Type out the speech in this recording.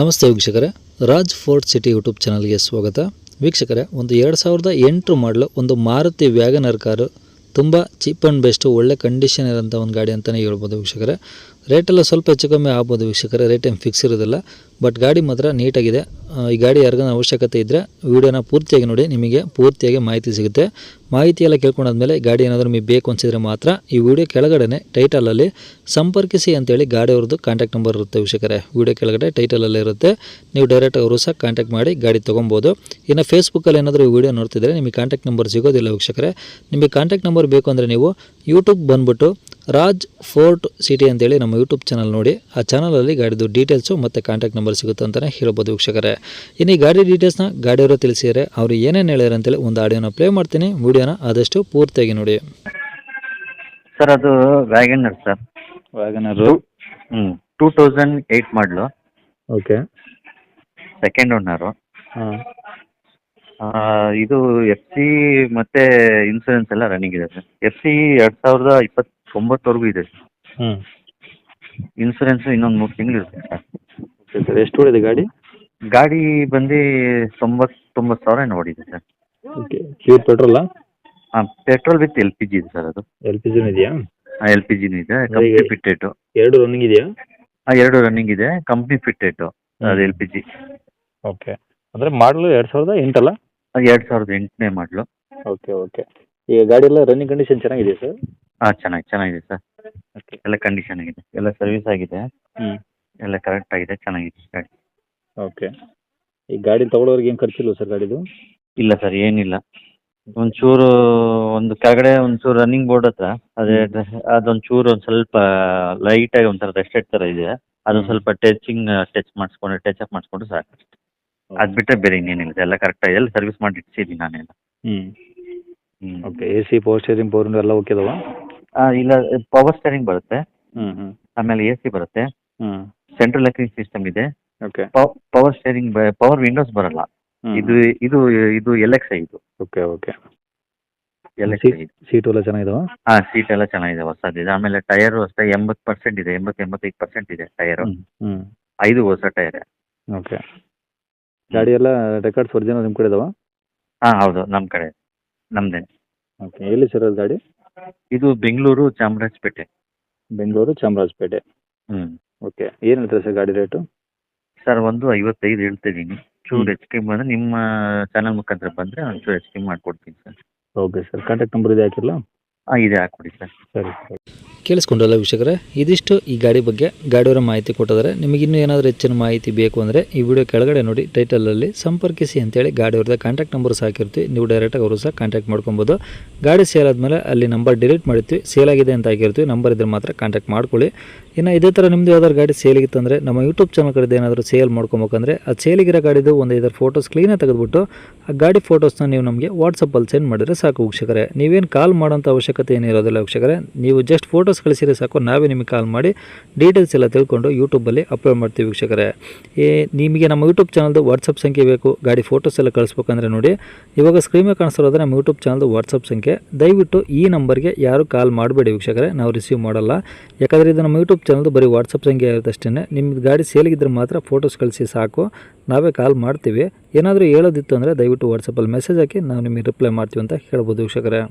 ನಮಸ್ತೆ ವೀಕ್ಷಕರೇ. Raj fort city YouTube ಚಾನಲ್ಗೆ ಸ್ವಾಗತ. ವೀಕ್ಷಕರೇ, ಒಂದು ಎರಡು ಸಾವಿರದ ಎಂಟು ಮಾಡಲು ಒಂದು ಮಾರುತಿ ವ್ಯಾಗನರ್ ಕಾರು, ತುಂಬ ಚೀಪ್ ಆ್ಯಂಡ್ ಬೆಸ್ಟು, ಒಳ್ಳೆ ಕಂಡೀಷನ್ ಇರೋಂಥ ಒಂದು ಗಾಡಿ ಅಂತಲೇ ಹೇಳ್ಬೋದು ವೀಕ್ಷಕರೇ. ರೇಟೆಲ್ಲ ಸ್ವಲ್ಪ ಹೆಚ್ಚು ಕಮ್ಮಿ ಆಗ್ಬೋದು ವೀಕ್ಷಕರೇ. ರೇಟ್ ಏನು ಫಿಕ್ಸ್ ಇರೋದಿಲ್ಲ. ಬಟ್ ಗಾಡಿ ಮಾತ್ರ ನೀಟಾಗಿದೆ ಈ ಗಾಡಿ ಯಾರಿಗಾನ ಅವಶ್ಯಕತೆ ಇದ್ದರೆ ವಿಡಿಯೋನ ಪೂರ್ತಿಯಾಗಿ ನೋಡಿ, ನಿಮಗೆ ಪೂರ್ತಿಯಾಗಿ ಮಾಹಿತಿ ಸಿಗುತ್ತೆ. ಮಾಹಿತಿ ಎಲ್ಲ ಕೇಳ್ಕೊಂಡಾದ್ಮೇಲೆ ಗಾಡಿ ಏನಾದರೂ ನಿಮಗೆ ಬೇಕು ಅನಿಸಿದರೆ ಮಾತ್ರ ಈ ವಿಡಿಯೋ ಕೆಳಗಡೆ ಟೈಟಲಲ್ಲಿ ಸಂಪರ್ಕಿಸಿ ಅಂತೇಳಿ ಗಾಡಿ ಅವ್ರದ್ದು ಕಾಂಟ್ಯಾಕ್ಟ್ ನಂಬರ್ ಇರುತ್ತೆ ವೀಕ್ಷಕರೇ. ವಿಡಿಯೋ ಕೆಳಗಡೆ ಟೈಟಲಲ್ಲಿ ಇರುತ್ತೆ. ನೀವು ಡೈರೆಕ್ಟ್ ಅವರು ಸಹ ಕಾಂಟ್ಯಾಕ್ಟ್ ಮಾಡಿ ಗಾಡಿ ತೊಗೊಬೋದು. ಇನ್ನು ಫೇಸ್ಬುಕ್ಕಲ್ಲಿ ಏನಾದರೂ ಈ ವಿಡಿಯೋ ನೋಡ್ತಿದ್ರೆ ನಿಮಗೆ ಕಾಂಟ್ಯಾಕ್ಟ್ ನಂಬರ್ ಸಿಗೋದಿಲ್ಲ ವೀಕ್ಷಕರೇ. ನಿಮಗೆ ಕಾಂಟ್ಯಾಕ್ಟ್ ನಂಬರ್ ಬೇಕು ಅಂದರೆ ನೀವು ಯೂಟ್ಯೂಬ್ ಬಂದುಬಿಟ್ಟು ರಾಜ್ ಫೋರ್ಟ್ ಸಿಟಿ ಅಂತೇಳಿ ನಮ್ಮ ಯೂಟ್ಯೂಬ್ ಚಾನಲ್ ನೋಡಿ. ಆ ಚಾನಲಲ್ಲಿ ಗಾಡಿದು ಡೀಟೇಲ್ಸು ಮತ್ತು ಕಾಂಟ್ಯಾಕ್ಟ್ ನಂಬರ್ ಸಿಗುತ್ತೆ ಅಂತಲೇ ಹೇಳ್ಬೋದು ವೀಕ್ಷಕರೇ. ಇನ್ನು ಈ ಗಾಡಿ ಡೀಟೇಲ್ಸ್ನ ಗಾಡಿಯವರು ತಿಳಿಸಿದರೆ ಅವರು ಏನೇನು ಹೇಳ್ಯಾರ ಅಂತೇಳಿ ಒಂದು ಆಡಿಯೋನ ಪ್ಲೇ ಮಾಡ್ತೀನಿ. ವಿಡಿಯೋನ ಆದಷ್ಟು ಪೂರ್ತಿಯಾಗಿ ನೋಡಿ. ಸರ್ ಅದು ವ್ಯಾಗನರ್ ಸರ್. ವ್ಯಾಗನರು ಹ್ಞೂ ಟೂ ತೌಸಂಡ್ ಏಯ್ಟ್ ಮಾಡಲು ಓಕೆ ಸೆಕೆಂಡ್ ಓನರು ಹಾಂ. ಇದು ಎಫ್ ಸಿ ಮತ್ತೆ ಇನ್ಸೂರೆನ್ಸ್ ಎಲ್ಲ ರನ್ನಿಂಗ್ ಇದೆ ಸರ್. ಎಫ್ ಸಿ ಎರಡು ಸಾವಿರದ ಇಪ್ಪತ್ತೊಂಬತ್ತವರೆಗೂ ಇದೆ ಸರ್. ಹ್ಞೂ ಇನ್ಸೂರೆನ್ಸ್ ಇನ್ನೊಂದು ಮೂರು ತಿಂಗಳು ಇರುತ್ತೆ ಸರ್. ಓಕೆ ಸರ್ ಎಷ್ಟು ಓಡಿದೆ ಗಾಡಿ? ಗಾಡಿ ಬಂದು ತೊಂಬತ್ತೊಂಬತ್ತು ಸಾವಿರ ನೋಡಿದೆ ಸರ್. ಓಕೆ ಪ್ಯೂರ್ ಪೆಟ್ರೋಲಾ ಹಾಂ petrol with L P G ಇದೆ ಸರ್ ಅದು. ಎಲ್ ಪಿ ಜಿನೂ ಇದೆಯಾ? ಎಲ್ ಪಿ ಜಿನೂ ಇದೆ. ಕಂಪ್ನಿ ಫಿಟ್ಟೆಟು ಎರಡು ರನ್ನಿಂಗ್ ಇದೆಯಾ? ಎರಡು ರನ್ನಿಂಗ್ ಇದೆ. ಕಂಪ್ನಿ ಫಿಟ್ಟೆಟು ಅದು ಎಲ್ ಪಿ ಜಿ ಓಕೆ ಅಂದರೆ ಮಾಡಲು ಎರಡು ಸಾವಿರದ ಎಂಟಲ್ಲ? ಎರಡು ಸಾವಿರದ ಎಂಟನೇ ಮಾಡಲು. ಓಕೆ ಓಕೆ ಈಗ ಗಾಡಿ ಎಲ್ಲ ರನ್ನಿಂಗ್ ಕಂಡೀಷನ್ ಚೆನ್ನಾಗಿದೆ ಸರ್? ಹಾಂ ಚೆನ್ನಾಗಿ ಚೆನ್ನಾಗಿದೆ ಸರ್. ಓಕೆ ಎಲ್ಲ ಕಂಡೀಷನ್ ಆಗಿದೆ. ಎಲ್ಲ ಸರ್ವಿಸ್ ಆಗಿದೆ. ಹ್ಞೂ ಎಲ್ಲ ಕರೆಕ್ಟ್ ಆಗಿದೆ ಚೆನ್ನಾಗಿದೆ ಗಾಡಿ. ಓಕೆ ಈ ಗಾಡಿ ತೊಗೊಳೋರಿಗೆ ಏನು ಖರ್ಚಿಲ್ವ ಸರ್ ಗಾಡಿದು? ಇಲ್ಲ ಸರ್ ಏನಿಲ್ಲ. ಒಂಚೂರು ಒಂದು ಕೆಳಗಡೆ ಒಂಚೂರು ರನ್ನಿಂಗ್ ಬೋರ್ಡ್ ಹತ್ರ ಅದೇ ಅದೊಂಚೂರು ಒಂದು ಸ್ವಲ್ಪ ಲೈಟ್ ಆಗಿ ಒಂಥರ ರೆಸ್ಟೆಡ್ ಥರ ಇದೆ. ಅದೊಂದು ಸ್ವಲ್ಪ ಟಚಿಂಗ್ ಟಚ್ ಮಾಡಿಸ್ಕೊಂಡು ಟಚ್ ಅಪ್ ಮಾಡಿಸ್ಕೊಂಡು ಸಾಕು ಅದ್ ಬಿಟ್ಟರೆ ಬೇರೆ ಇನ್ನೇನಿಲ್ಲ ಎಲ್ಲ ಕರೆಕ್ಟ್ ಆಗಿ ಎಲ್ಲ ಸರ್ವಿಸ್ ಮಾಡಿ ಇಟ್ಟಿದ್ದೀನಿ ನಾನೆಲ್ಲ. ಹ್ಞೂ ಹ್ಞೂ okay A C power steering power ಎಲ್ಲ ಓಕೆ ಅದಾವ? ಇಲ್ಲ ಪವರ್ ಸ್ಟೇರಿಂಗ್ ಬರುತ್ತೆ. ಹ್ಮ್ ಹ್ಮ್. ಆಮೇಲೆ ಎ ಸಿ ಬರುತ್ತೆ. ಹ್ಮ್. ಸೆಂಟ್ರಲ್ ಲಾಕಿಂಗ್ ಸಿಸ್ಟಮ್ ಇದೆ. Okay power steering power windows ಬರಲ್ಲ. ಇದು ಇದು ಇದು ಎಲ್ ಎಕ್ಸ್ ಐ ಇದು okay okay L X seat ಎಲ್ಲ ಚೆನ್ನಾಗಿದಾವ? ಹಾ ಸೀಟ್ ಎಲ್ಲ ಚೆನ್ನಾಗಿದೆ ಹೊಸದಿದೆ ಆಮೇಲೆ ಟೈರ್ ಅಷ್ಟೇ ಎಂಬತ್ತು ಪರ್ಸೆಂಟ್ ಇದೆ ಎಂಬತ್ತು ಎಂಬತ್ತೈದು ಪರ್ಸೆಂಟ್ ಇದೆ ಟೈರ್. ಐದು ಹೊಸ ಟೈರ್. ಓಕೆ ಗಾಡಿ ಎಲ್ಲ ರೆಕಾರ್ಡ್ಸ್ ಒರಿಜಿನಲ್ ನಿಮ್ಮ ಕಡೆ ಇದಾವ ಹಾ ಹೌದು ನಮ್ಮ ಕಡೆ ನಮ್ದೇ. ಓಕೆ ಎಲ್ಲಿ ಸರ್ ಅದು ಗಾಡಿ? ಇದು ಬೆಂಗಳೂರು ಚಾಮರಾಜಪೇಟೆ. ಬೆಂಗಳೂರು ಚಾಮರಾಜಪೇಟೆ. ಹ್ಞೂ ಓಕೆ ಏನು ಹೇಳ್ತಾರೆ ಸರ್ ಗಾಡಿ ರೇಟು? ಸರ್ ಒಂದು ಐವತ್ತೈದು ಹೇಳ್ತಿದ್ದೀನಿ. ಚೂರು. ಹೆಚ್ಚು ಕಮ್ಮಿ ಬಂದರೆ ನಿಮ್ಮ ಚಾನಲ್ ಮುಖಾಂತರ ಬಂದರೆ ಒಂಚೂರು ಹೆಚ್ಚು ಕಮ್ಮಿ ಮಾಡಿಕೊಡ್ತೀನಿ sir. Okay sir contact number ಇದೆ ಹಾಕಿಲ್ಲ ಹಾಂ ಇದೆ ಹಾಕ್ಬಿಡಿ ಸರ್. ಸರಿ ಸರಿ. ಕೇಳಿಸ್ಕೊಂಡಲ್ಲ ವೀಕ್ಷಕರೇ? ಇದಿಷ್ಟು ಈ ಗಾಡಿ ಬಗ್ಗೆ ಗಾಡಿಯವರ ಮಾಹಿತಿ ಕೊಟ್ಟಿದ್ದಾರೆ. ನಿಮಗೆ ಇನ್ನೂ ಏನಾದರೂ ಹೆಚ್ಚಿನ ಮಾಹಿತಿ ಬೇಕು ಅಂದರೆ ಈ ವಿಡಿಯೋ ಕೆಳಗಡೆ ನೋಡಿ ಟೈಟಲಲ್ಲಿ ಸಂಪರ್ಕಿಸಿ ಅಂತೇಳಿ ಗಾಡಿಯವ್ರದ್ದು ಕಾಂಟ್ಯಾಕ್ಟ್ ನಂಬರ್ ಸಾಕಿರ್ತೀವಿ ನೀವು ಡೈರೆಕ್ಟಾಗಿ ಅವರು ಸಹ ಕಾಂಟ್ಯಾಕ್ಟ್ ಮಾಡ್ಕೊಬೋದು. ಗಾಡಿ ಸೇಲ್ ಆದಮೇಲೆ ಅಲ್ಲಿ ನಂಬರ್ ಡಿಲೀಟ್ ಮಾಡಿರ್ತೀವಿ. ಸೇಲ್ ಆಗಿದೆ ಅಂತ ಹಾಕಿರ್ತೀವಿ. ನಂಬರ್ ಇದ್ರೆ ಮಾತ್ರ ಕಾಂಟ್ಯಾಕ್ಟ್ ಮಾಡ್ಕೊಳ್ಳಿ. ಇನ್ನು ಇದೇ ಥರ ನಿಮ್ಮದು ಯಾವ್ದಾದ್ರು ಗಾಡಿ ಸೇಲಿಗಿತ್ತಂದರೆ ನಮ್ಮ ಯೂಟ್ಯೂಬ್ ಚಾನಲ್ ಕಡೆದು ಏನಾದರೂ ಸೇಲ್ ಮಾಡ್ಕೊಬೇಕಂದ್ರೆ ಆ ಸೇಲಿಗಿರೋ ಗಾಡಿದು ಒಂದು ಐದಾರು ಫೋಟೋಸ್ ಕ್ಲೀನಾಗಿ ತೆಗೆದುಬಿಟ್ಟು ಆ ಗಾಡಿ ಫೋಟೋಸ್ನ ನೀವು ನಮಗೆ ವಾಟ್ಸಪ್ಪಲ್ಲಿ ಸೆಂಡ್ ಮಾಡಿದರೆ ಸಾಕು ವೀಕ್ಷಕರೇ. ನೀವೇನು ಕಾಲ್ ಮಾಡೋಂಥ ಅವಶ್ಯಕತೆ ಏನಿರೋದಿಲ್ಲ ವೀಕ್ಷಕರೇ. ನೀವು ಜಸ್ಟ್ ಫೋಟೋಸ್ ಕಳಿಸಿದ್ರೆ ಸಾಕು. ನಾವೇ ನಿಮಗೆ ಕಾಲ್ ಮಾಡಿ ಡೀಟೇಲ್ಸ್ ಎಲ್ಲ ತಿಳ್ಕೊಂಡು ಯೂಟ್ಯೂಬಲ್ಲಿ ಅಪ್ಲೋಡ್ ಮಾಡ್ತೀವಿ ವೀಕ್ಷಕರೇ. ಏ, ನಿಮಗೆ ನಮ್ಮ ಯೂಟ್ಯೂಬ್ ಚಾನಲ್ದು ವಾಟ್ಸಪ್ ಸಂಖ್ಯೆ ಬೇಕು. ಗಾಡಿ ಫೋಟೋಸ್ ಎಲ್ಲ ಕಳಿಸ್ಬೇಕಂದ್ರೆ ನೋಡಿ. ಇವಾಗ ಸ್ಕ್ರೀನ್ ಮೇಲೆ ಕಾಣಿಸ್ತಿರೋದ್ರೆ ನಮ್ಮ ಯೂಟ್ಯೂಬ್ ಚಾನಲ್ದು ವಾಟ್ಸಪ್ ಸಂಖ್ಯೆ. ದಯವಿಟ್ಟು ಈ ನಂಬರ್ಗೆ ಯಾರು ಕಾಲ್ ಮಾಡಬೇಡಿ ವೀಕ್ಷಕರೇ. ನಾವು ರಿಸೀವ್ ಮಾಡಲ್ಲ. ಯಾಕಂದರೆ ಇದು ನಮ್ಮ ಯೂಟ್ಯೂಬ್ ಚಾನಲ್ದು ಬರೀ ವಾಟ್ಸಪ್ ಸಂಖ್ಯೆ ಇರುತ್ತಷ್ಟೇ ನಿಮ್ಮದು ಗಾಡಿ ಸೇಲಿಗಿದ್ರೆ ಮಾತ್ರ ಫೋಟೋಸ್ ಕಳಿಸಿ ಸಾಕು. ನಾವೇ ಕಾಲ್ ಮಾಡ್ತೀವಿ. ಏನಾದರೂ ಹೇಳೋದಿತ್ತು ಅಂದರೆ ದಯವಿಟ್ಟು ವಾಟ್ಸಪ್ಪಲ್ಲಿ ಮೆಸೇಜ್ ಹಾಕಿ ನಾವು ನಿಮಗೆ ರಿಪ್ಲೈ ಮಾಡ್ತೀವಿ ಅಂತ ಹೇಳ್ಬೋದು ವೀಕ್ಷಕರೇ.